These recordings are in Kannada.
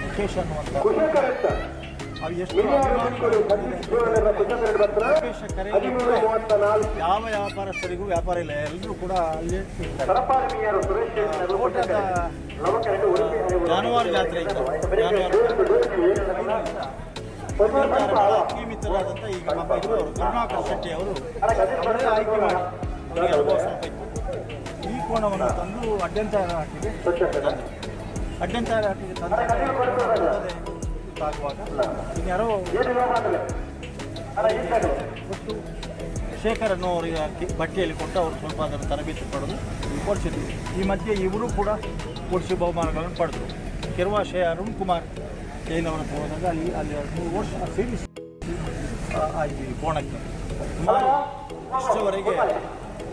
ಮುಖೇಶ್ ಅನ್ನುವಂಥ ಕುಶೇಕರ ಅವು ಎಷ್ಟು ಮುಖೇಶ ಕರೆ ಯಾವ ವ್ಯಾಪಾರಸ್ಥರಿಗೂ ವ್ಯಾಪಾರ ಇಲ್ಲ ಎಲ್ಲರೂ ಕೂಡ ಅಲ್ಲಿ ಜಾನುವಾರು ಜಾತ್ರೆ ಇತ್ತು ಜಾನುವಾರು ಈಗ ನಮ್ಮ ಇವರು ಕರುಣಾಕರ್ ಶೆಟ್ಟಿ ಅವರು ಅವರೇ ಆಯ್ಕೆ ಮಾಡಿ ಅವರಿಗೆ ಅನುಭವ ಸ್ವಲ್ಪ ಇತ್ತು ಈ ಕೋಣವನ್ನು ತಂದು ಅಡ್ಡಂತ ಹಾಕಿಗೆ ಅಡ್ಡಂತಾರ ಇನ್ಯಾರೋ ಅವರಿಗೆ ಕಿ- ಬಟ್ಟೆಯಲ್ಲಿ ಕೊಟ್ಟು ಅವರು ಸ್ವಲ್ಪ ಅದನ್ನು ತರಬೇತಿ ಪಡೆದು ಕೊಡಿಸಿದ್ರು. ಈ ಮಧ್ಯೆ ಇವರು ಕೂಡ ಕೊಡಿಸಿ ಬಹುಮಾನಗಳನ್ನು ಪಡೆದರು. ಕೆರವಾಶೆ ಅರುಣ್ ಕುಮಾರ್ ಜೈನವರ ಹೋದಾಗ ಅಲ್ಲಿ ಅಲ್ಲಿ ಮೂರು ವರ್ಷ ಸೇರಿಸಿ ಈ ಕೋಣಕ್ಕೆ. ಸುಮಾರು ಇಷ್ಟವರೆಗೆ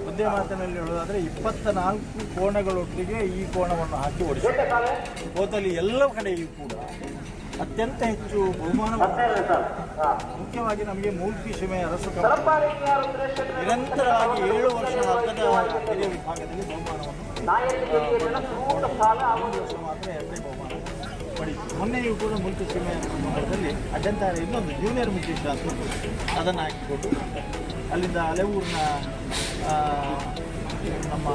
ಒಂದೇ ಮಾತಿನಲ್ಲಿ ಹೇಳೋದಾದರೆ ಇಪ್ಪತ್ತ ನಾಲ್ಕು ಕೋಣಗಳೊಟ್ಟಿಗೆ ಈ ಕೋಣವನ್ನು ಹಾಕಿ ಓಡಿಸಿದ್ದಾರೆ. ಹೋದಲ್ಲಿ ಎಲ್ಲ ಕಡೆಯೂ ಕೂಡ ಅತ್ಯಂತ ಹೆಚ್ಚು ಬಹುಮಾನ ಮುಖ್ಯವಾಗಿ ನಮಗೆ ಮೂರ್ತಿ ಶಿಮೆ ಅರಸು ನಿರಂತರವಾಗಿ ಏಳು ವರ್ಷ ಹಬ್ಬದ ಹಿರಿಯ ವಿಭಾಗದಲ್ಲಿ ಬಹುಮಾನವನ್ನು ವರ್ಷ ಮಾತ್ರ ಎರಡನೇ ಬಹುಮಾನ ಪಡೀತು ಮೊನ್ನೆಯೂ ಕೂಡ ಮೂರ್ತಿ ಸಂದರ್ಭದಲ್ಲಿ ಅಡ್ಡಂತ ಇನ್ನೊಂದು ಜೂನಿಯರ್ ಮುಖ್ಯ. ಅದನ್ನು ಹಾಕಿಕೊಟ್ಟು ಅಲ್ಲಿಂದ ಅಲೆವೂರಿನ ನಮ್ಮ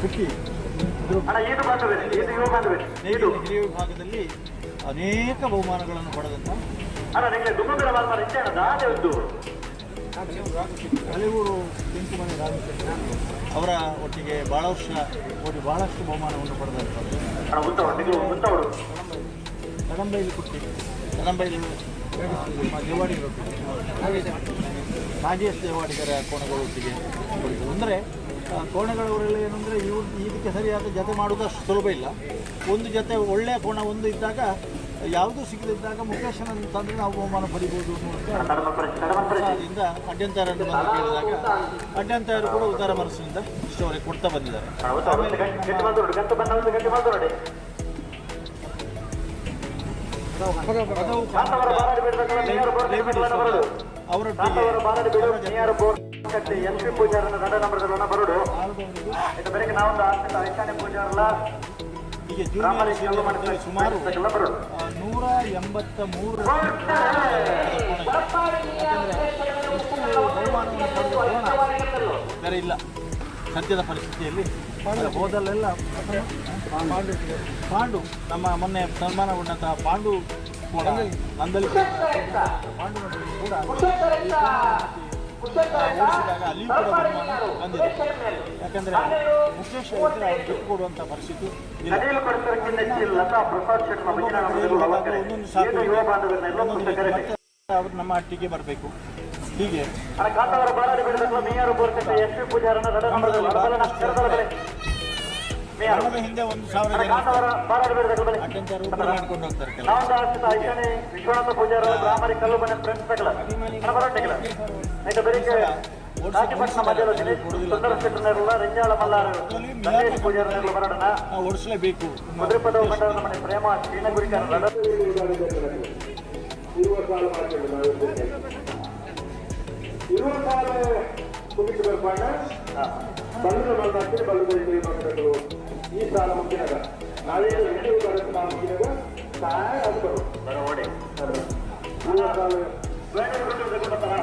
ಕುಕ್ಕಿ ನೀರು ಹಿರಿಯ ವಿಭಾಗದಲ್ಲಿ ಅನೇಕ ಬಹುಮಾನಗಳನ್ನು ಪಡೆದಂತ ಪಡೆದಂಥ ಕೆಂಪು ಮನೆ ರಾಜಕೀಯ ಅವರ ಒಟ್ಟಿಗೆ ಭಾಳ ವರ್ಷ ಓಡಿ ಬಹಳಷ್ಟು ಬಹುಮಾನವನ್ನು ಪಡೆದಂಥದ್ದು ಕಡಂಬೈಲಿ ಕುಟ್ಟಿ. ಕಡಂಬೈಲಿ ಜವಾಡಿ ದೇವಾಡಿಗರ ಹಾಗೆ ಎಸ್ ದೇವಾಡಿಗರ ಕೋಣಗಳ ಒಟ್ಟಿಗೆ. ಅಂದರೆ ಕೋಣಗಳವರೆಲ್ಲ ಏನಂದರೆ ಇವ್ರು ಇದಕ್ಕೆ ಸರಿಯಾದ ಜತೆ ಮಾಡೋದು ಅಷ್ಟು ಸುಲಭ ಇಲ್ಲ. ಒಂದು ಜೊತೆ ಒಳ್ಳೆಯ ಕೋಣ ಒಂದು ಇದ್ದಾಗ ಯಾವುದೂ ಸಿಗದಿದ್ದಾಗ ಮುಖೇಶನ ತಂದರೆ ನಾವು ಬಹುಮಾನ ಪಡಿಬೋದು ಅನ್ನುವಂಥ ಉತ್ಸಾಹದಿಂದ ಅಡ್ಡಂತಾರನ್ನು ಬಂದು ಕೇಳಿದಾಗ ಅಡ್ಡಂತಾಯರು ಕೂಡ ಉದಾರ ಮನಸ್ಸಿನಿಂದ ಇಷ್ಟವರೆಗೆ ಕೊಡ್ತಾ ಬಂದಿದ್ದಾರೆ. ಅವರೊಟ್ಟಿಗೆ ಎಸ್ ಪಿ ಪೂಜಾರನ ನಡ ನಂಬರ್ಗಳನ್ನ ಬರೋಡು. ಆಳ್ದವರಿಗೂ ಇದು ಬೆಳಗ್ಗೆ ನಾವೊಂದು ಆಸ್ತಿ ಐತಾನೆ ಪೂಜಾರಲ್ಲ. ಹೀಗೆ ಜೂನಿಯರ್ ಸೀನಿಯರ್ ಸುಮಾರು ನೂರ ಎಂಬತ್ತ ಮೂರು ಬೇರೆ ಇಲ್ಲ. ಸದ್ಯದ ಪರಿಸ್ಥಿತಿಯಲ್ಲಿ ಹೋದಲ್ಲೆಲ್ಲ ಪಾಂಡು. ಪಾಂಡು. ನಮ್ಮ ಮೊನ್ನೆ ಸನ್ಮಾನಗೊಂಡಂತಹ ಪಾಂಡು ಓಡಿಸಿದಾಗ ಕೂಡ ಬಹುಮಾನ ಬಂದಿದೆ. ಯಾಕಂದರೆ ಮುಖೇಶ್ ಅವ್ರು ದುಡ್ಡು ಕೊಡುವಂಥ ಪರಿಸ್ಥಿತಿ ಒಂದೊಂದು ಸಾಕು ಒಂದೊಂದು ಅವರು ನಮ್ಮ ಹಟ್ಟಿಗೆ ಬರಬೇಕು. ಹೀಗೆ. ಹಣದ ಹಿಂದೆ ಒಂದು ಸಾವಿರ ಜನ ಅಡ್ಡಂತಾರು ಊಟ ಮಾಡ್ಕೊಂಡು ಹೋಗ್ತಾರೆ ನಾವು ಓಡಿಸಲೇಬೇಕು. ಮನೆ ಪ್ರೇಮ ಇರುವ ಕಾಲ ಕುಮಿಟಿ ಬರ್ಪಾಡ ಬಲ್ಲದ ಬಂದಾಗ್ತದೆ ಬಲ್ಲದ ಮಾಡಬೇಕು ಈ ಸಾಲ ಮುಗಿದಾಗ ನಾಳೆ ಎರಡು ಬರುತ್ತೆ ನಾವು ಮುಗಿದಾಗ ಸಹಾಯ ಬರೋ ಇರುವ ಕಾಲ ಬೇಡ ಬಿಟ್ಟು ಬರ್ತಾರ